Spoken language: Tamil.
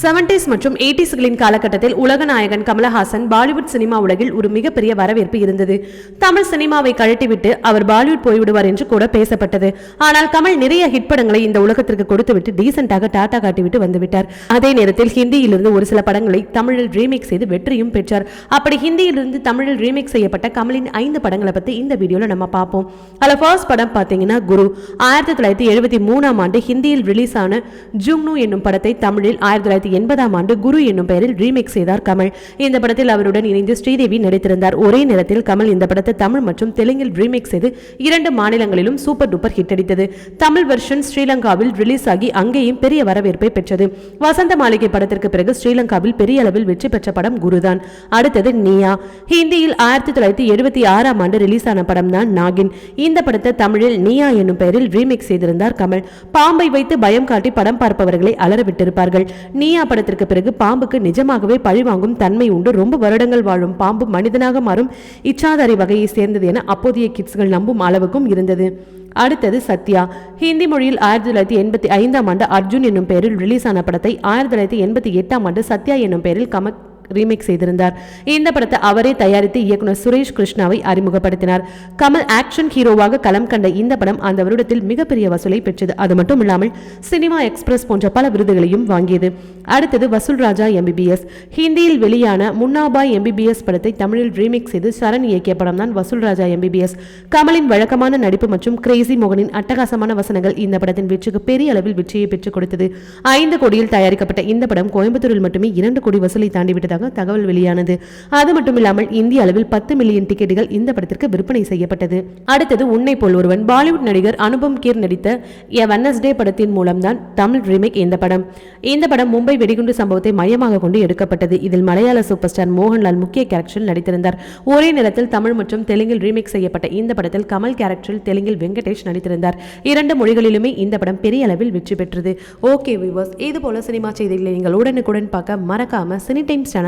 செவன்டிஸ் மற்றும் எயிட்டிஸ்களின் காலகட்டத்தில் உலக நாயகன் கமலஹாசன் பாலிவுட் சினிமா உலகில் ஒரு மிகப்பெரிய வரவேற்பு இருந்தது. தமிழ் சினிமாவை கழட்டிவிட்டு அவர் பாலிவுட் போய்விடுவார் என்று கூட பேசப்பட்டது. ஆனால் கமல் நிறைய ஹிட் படங்களை இந்த உலகத்திற்கு கொடுத்துவிட்டு டீசென்டாக டாடா காட்டிவிட்டு வந்துவிட்டார். அதே நேரத்தில் ஹிந்தியிலிருந்து ஒரு சில படங்களை தமிழில் ரீமேக் செய்து வெற்றியும் பெற்றார். அப்படி ஹிந்தியிலிருந்து தமிழில் ரீமேக் செய்யப்பட்ட கமலின் ஐந்து படங்களை பத்தி இந்த வீடியோல நம்ம பார்ப்போம் அதில் ஃபர்ஸ்ட் படம் பார்த்தீங்கன்னா குரு. ஆயிரத்தி தொள்ளாயிரத்தி எழுபத்தி மூணாம் ஆண்டு ஹிந்தியில் ரிலீஸ் ஆன ஜுங்னு என்னும் படத்தை தமிழில் ஆயிரத்தி தொள்ளாயிரத்தி தொள்ளாயிரத்தி எண்பதாம் ஆண்டு குரு என்னும் பெயரில் ரீமேக் செய்தார் கமல். இந்த படத்தில் அவருடன் இணைந்து ஸ்ரீதேவி நடித்திருந்தார். ஒரே நேரத்தில் கமல் இந்த படத்தை தமிழ் மற்றும் தெலுங்கில் ரீமேக் செய்து இரண்டு மாநிலங்களிலும் சூப்பர் டூப்பர் ஹிட் அடித்தது. தமிழ் வெர்ஷன் ஸ்ரீலங்காவில் ரிலீஸ் ஆகி அங்கேயும் பெரிய வரவேற்பை பெற்றது. வசந்த மாளிகை படத்திற்கு பிறகு ஸ்ரீலங்காவில் பெரிய அளவில் வெற்றி பெற்ற படம் குருதான். அடுத்தது நீயா. ஹிந்தியில் ஆயிரத்தி தொள்ளாயிரத்தி எழுபத்தி ஆறாம் ஆண்டு ரிலீஸ் ஆன படம் தான் நாகின். இந்த படத்தை தமிழில் நீயா என்னும் பெயரில் ரீமேக் செய்திருந்தார் கமல். பாம்பை வைத்து பயம் காட்டி படம் பார்ப்பவர்களை அலற விட்டிருப்பார்கள் நீயா படத்திற்கு பிறகு பாம்புக்கு நிஜமாகவே பழிவாங்கும் தன்மை உண்டு. ரொம்ப வருடங்கள் வாழும் பாம்பு மனிதனாக மாறும் இச்சாதாரி வகையை சேர்ந்தது என அப்போதைய கிட்ஸ்கள் நம்பும் அளவுக்கும் இருந்தது. அடுத்தது சத்யா. ஹிந்தி மொழியில் ஆயிரத்தி தொள்ளாயிரத்தி எண்பத்தி ஐந்தாம் ஆண்டு அர்ஜுன் என்னும் பெயரில் ரிலீஸ் ஆன படத்தை ஆயிரத்தி தொள்ளாயிரத்தி எண்பத்தி எட்டாம் ஆண்டு சத்யா என்னும் பெயரில் கமக் ரீமேக் செய்திருந்தார். இந்த படத்தை அவரே தயாரித்து இயக்குனர் சுரேஷ் கிருஷ்ணாவை அறிமுகப்படுத்தினார். கமல் ஆக்ஷன் ஹீரோவாக களம் கண்ட இந்த படம் அந்த வருடத்தில் மிகப்பெரிய வசூலை பெற்றது. அது மட்டும் இல்லாமல் சினிமா எக்ஸ்பிரஸ் போன்ற பல விருதுகளையும் வாங்கியது. அடுத்தது வசூல் ராஜா எம்பிபிஎஸ் ஹிந்தியில் வெளியான முன்னாபாய் எம்பிபிஎஸ் படத்தை தமிழில் ரீமேக் செய்து சரண் இயக்கிய படம் தான் வசூல் ராஜா எம்பிபிஎஸ் கமலின் வழக்கமான நடிப்பு மற்றும் கிரேசி மோகனின் அட்டகாசமான வசனங்கள் இந்த படத்தின் வெற்றிக்கு பெரிய அளவில் வெற்றியை பெற்றுக் கொடுத்தது. ஐந்து கோடியில் தயாரிக்கப்பட்ட இந்த படம் கோயம்புத்தூரில் மட்டுமே இரண்டு கோடி வசூலை தாண்டிவிட்டதாக தகவல் வெளியானது. அது மட்டும் இல்லாமல் இந்திய அளவில் பத்து மில்லியன் டிக்கெட்டுகள் இந்த படத்திற்கு விற்பனை செய்யப்பட்டது. அடுத்தது உன்னை போல் ஒருவன் பாலிவுட் நடிகர் அனுபம் கீர் நடித்த எ வெனஸ்டே படத்தின் மூலம்தான் தமிழ் ரீமேக் இந்த படம். இந்த படம் மும்பை வெடிகுண்டு சம்பவத்தை மையமாக கொண்டு எடுக்கப்பட்டது. இதில் மலையாள சூப்பர் ஸ்டார் மோகன்லால் முக்கிய கேரக்டரில் நடித்திருந்தார். ஒரே நேரத்தில் தமிழ் மற்றும் தெலுங்கில் ரீமேக் செய்யப்பட்ட இந்த படத்தில் கமல் கேரக்டரில் தெலுங்கில் வெங்கடேஷ் நடித்திருந்தார். இரண்டு மொழிகளிலுமே இந்த படம் பெரிய அளவில் வெற்றி பெற்றது. ஓகே விவர்ஸ் இது போல சினிமா செய்திகளை நீங்கள் உடனுக்குடன் பார்க்க மறக்காம சினி டைம்ஸ் சேனல்